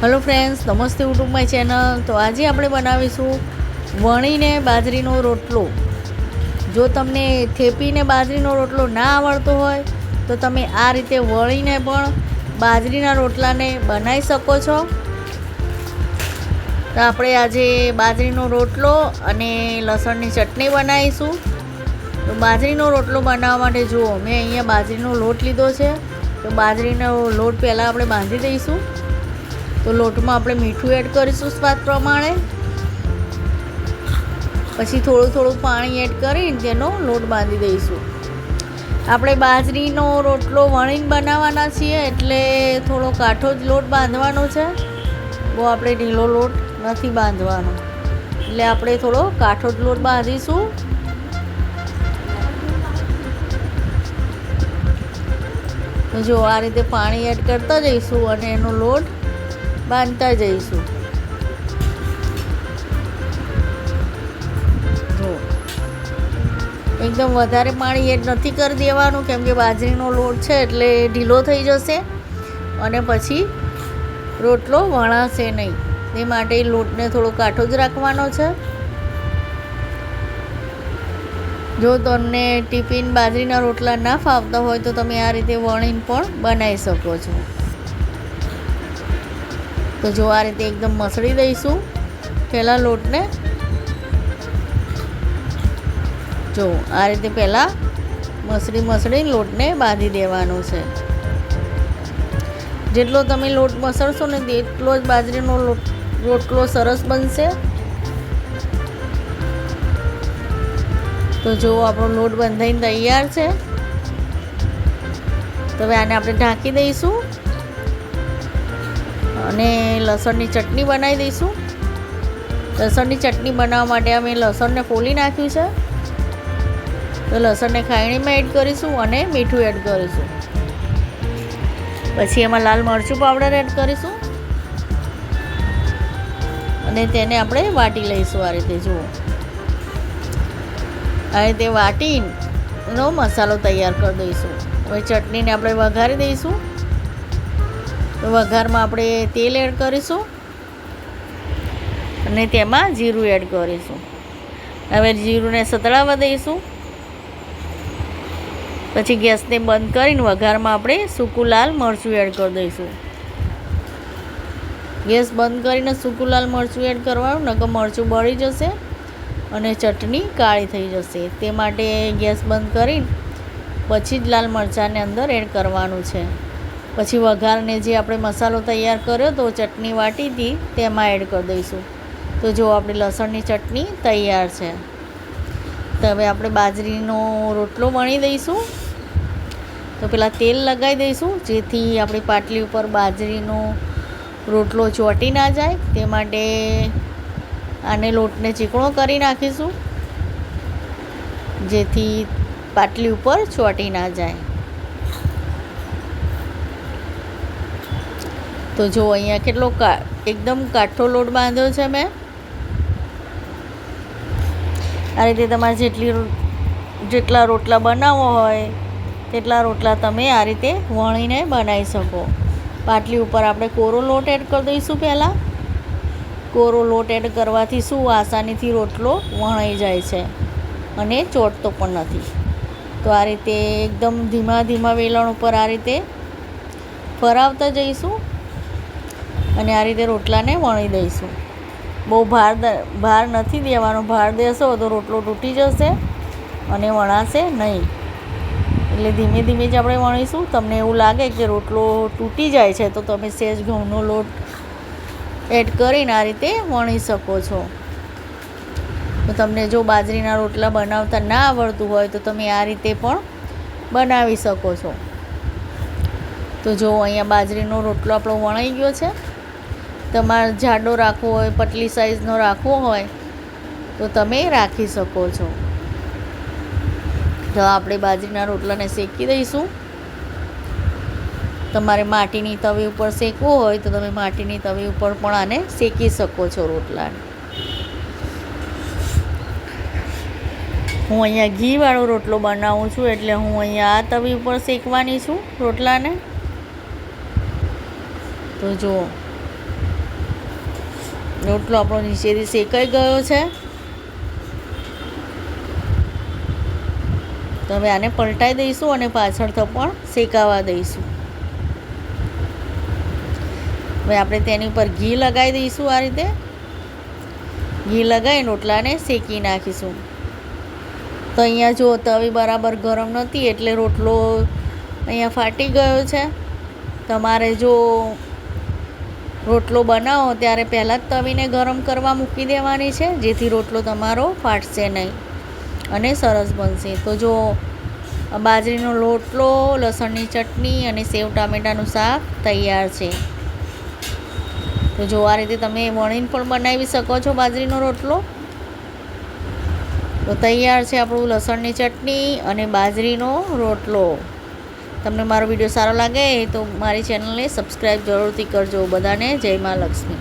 Hello friends નમસ્તે YouTube my channel તો આજે આપણે બનાવીશું વણીને બાજરીનો રોટલો. જો તમને થેપીને બાજરીનો રોટલો ના આવડતો હોય, તો તમે આ રીતે વણીને પણ બાજરીના રોટલાને બનાવી શકો છો. તો આપણે આજે બાજરીનો રોટલો અને લસણની ચટણી બનાવીશું. તો બાજરીનો રોટલો બનાવવા માટે જુઓ, મેં અહીંયા બાજરીનો લોટ લીધો છે. તો બાજરીનો લોટ પહેલાં આપણે બાંધી દઈશું. તો લોટમાં આપણે મીઠું એડ કરીશું સ્વાદ પ્રમાણે. પછી થોડું થોડું પાણી એડ કરીને તેનો લોટ બાંધી દઈશું. આપણે બાજરીનો રોટલો વણીને બનાવવાના છીએ એટલે થોડો કાઠો જ લોટ બાંધવાનો છે. બહુ આપણે ઢીલો લોટ નથી બાંધવાનો. એટલે આપણે થોડો કાઠો જ લોટ બાંધીશું. જો આ રીતે પાણી એડ કરતા જઈશું અને એનો લોટ બાંધતા જઈશું. એકદમ વધારે પાણી એડ નથી કરી દેવાનું, કેમ કે બાજરીનો લોટ છે એટલે ઢીલો થઈ જશે. અને પછી રોટલો વણાશે નહીં. તે માટે લોટને થોડો કાઠો જ રાખવાનો છે. જો તમને ટિફિન બાજરીના રોટલા ના ફાવતા હોય તો તમે આ રીતે વણીને પણ બનાવી શકો છો. તો જો આ રીતે એકદમ મસળી દઈશું પહેલાં લોટને. જો આ રીતે પહેલાં મસળી મસળી લોટને બાંધી દેવાનો છે. જેટલો તમે લોટ મસળશો ને તેટલો જ બાજરીનો લોટ, રોટલો સરસ બનશે. તો જો આપણો લોટ બંધાઈને તૈયાર છે. તો હવે આને આપણે ઢાંકી દઈશું. અને લસણની ચટણી બનાવી દઈશું. લસણની ચટણી બનાવવા માટે અમે લસણને ફોલી નાખ્યું છે. તો લસણને ખાયણીમાં એડ કરીશું અને મીઠું એડ કરીશું. પછી એમાં લાલ મરચું પાવડર એડ કરીશું. અને તેને આપણે વાટી લઈશું આ રીતે, જુઓ. આ રીતે વાટીનો મસાલો તૈયાર કરી દઈશું. હવે ચટણીને આપણે વઘારી દઈશું. વઘારમાં આપણે તેલ એડ કરીશું અને તેમાં જીરું એડ કરીશું. હવે જીરુંને સતળાવા દઈશું. પછી ગેસને બંધ કરીને વઘારમાં આપણે સૂકું લાલ મરચું એડ કરી દઈશું. ગેસ બંધ કરીને સૂકું લાલ મરચું એડ કરવાનું, નકર મરચું બળી જશે અને ચટણી કાળી થઈ જશે. તે માટે ગેસ બંધ કરી પછી જ લાલ મરચાંને અંદર એડ કરવાનું છે. પછી વઘારને જે આપણે મસાલો તૈયાર કર્યો તો ચટણી વાટી હતી તેમાં એડ કરી દઈશું. તો જો આપણી લસણની ચટણી તૈયાર છે. તો હવે આપણે બાજરીનો રોટલો વણી દઈશું. તો પહેલાં તેલ લગાવી દઈશું, જેથી આપણી પાટલી ઉપર બાજરીનો રોટલો ચોંટી ના જાય. તે માટે આને લોટને ચીકણો કરી નાખીશું, જેથી પાટલી ઉપર ચોંટી ના જાય. તો જો અહીંયા કેટલો કા, એકદમ કાઠો લોટ બાંધ્યો છે મેં. આ રીતે તમારે જેટલી જેટલા રોટલા બનાવવો હોય, તેટલા રોટલા તમે આ રીતે વણીને બનાવી શકો. પાટલી ઉપર આપણે કોરો લોટ એડ કરી દઈશું પહેલાં. કોરો લોટ એડ કરવાથી શું આસાનીથી રોટલો વણાઈ જાય છે અને ચોટતો પણ નથી. તો આ રીતે એકદમ ધીમા ધીમા વેલણ ઉપર આ રીતે ફરાવતા જઈશું. અને આ રીતે રોટલાને વણી દઈશું. બહુ ભાર ભાર નથી દેવાનો. ભાર દેશો તો રોટલો તૂટી જશે અને વણાશે નહીં. એટલે ધીમે ધીમે જ આપણે વણીશું. તમને એવું લાગે કે રોટલો તૂટી જાય છે, તો તમે સેજ ઘઉંનો લોટ એડ કરીને આ રીતે વણી શકો છો. તો તમને જો બાજરીના રોટલા બનાવતા ના આવડતું હોય, તો તમે આ રીતે પણ બનાવી શકો છો. તો જો અહીંયા બાજરીનો રોટલો આપણો વણાઈ ગયો છે. તમારે જાડો રાખવો હોય, પતલી સાઈઝનો રાખવો હોય, તો તમે રાખી શકો છો. તો આપણે બાજરીના રોટલાને શેકી દઈશું. તમારે માટીની તવી ઉપર શેકવો હોય, તો તમે માટીની તવી ઉપર પણ આને શેકી શકો છો રોટલાને. હું અહીંયા ઘીવાળો રોટલો બનાવું છું, એટલે હું અહીંયા આ તવી ઉપર શેકવાની છું રોટલાને. તો જુઓ. રોટલો આપણો નીચેથી શેકાઈ ગયો છે. તો હવે આને પલટાઈ દઈશું અને પાછળથી પણ શેકાવા દઈશું. હવે આપણે તેની ઉપર ઘી લગાવી દઈશું આ રીતે. ઘી લગાવી રોટલાને શેકી નાખીશું. તો અહીંયા જો તવી બરાબર ગરમ નહોતી એટલે રોટલો અહીંયા ફાટી ગયો છે. તમારે જો રોટલો બનાવો ત્યારે પહેલાં જ તવીને ગરમ કરવા મૂકી દેવાની છે, જેથી રોટલો તમારો ફાટશે નહીં અને સરસ બનશે. તો જો બાજરીનો રોટલો, લસણની ચટણી અને સેવ ટામેટાનું શાક તૈયાર છે. તો જો આ રીતે તમે વણીને પણ બનાવી શકો છો બાજરીનો રોટલો. તો તૈયાર છે આપણું લસણની ચટણી અને બાજરીનો રોટલો. તમને મારો વીડિયો સારો લાગે તો મારી ચેનલને સબસ્ક્રાઈબ જરૂરથી કરજો બધાને. જય મા લક્ષ્મી.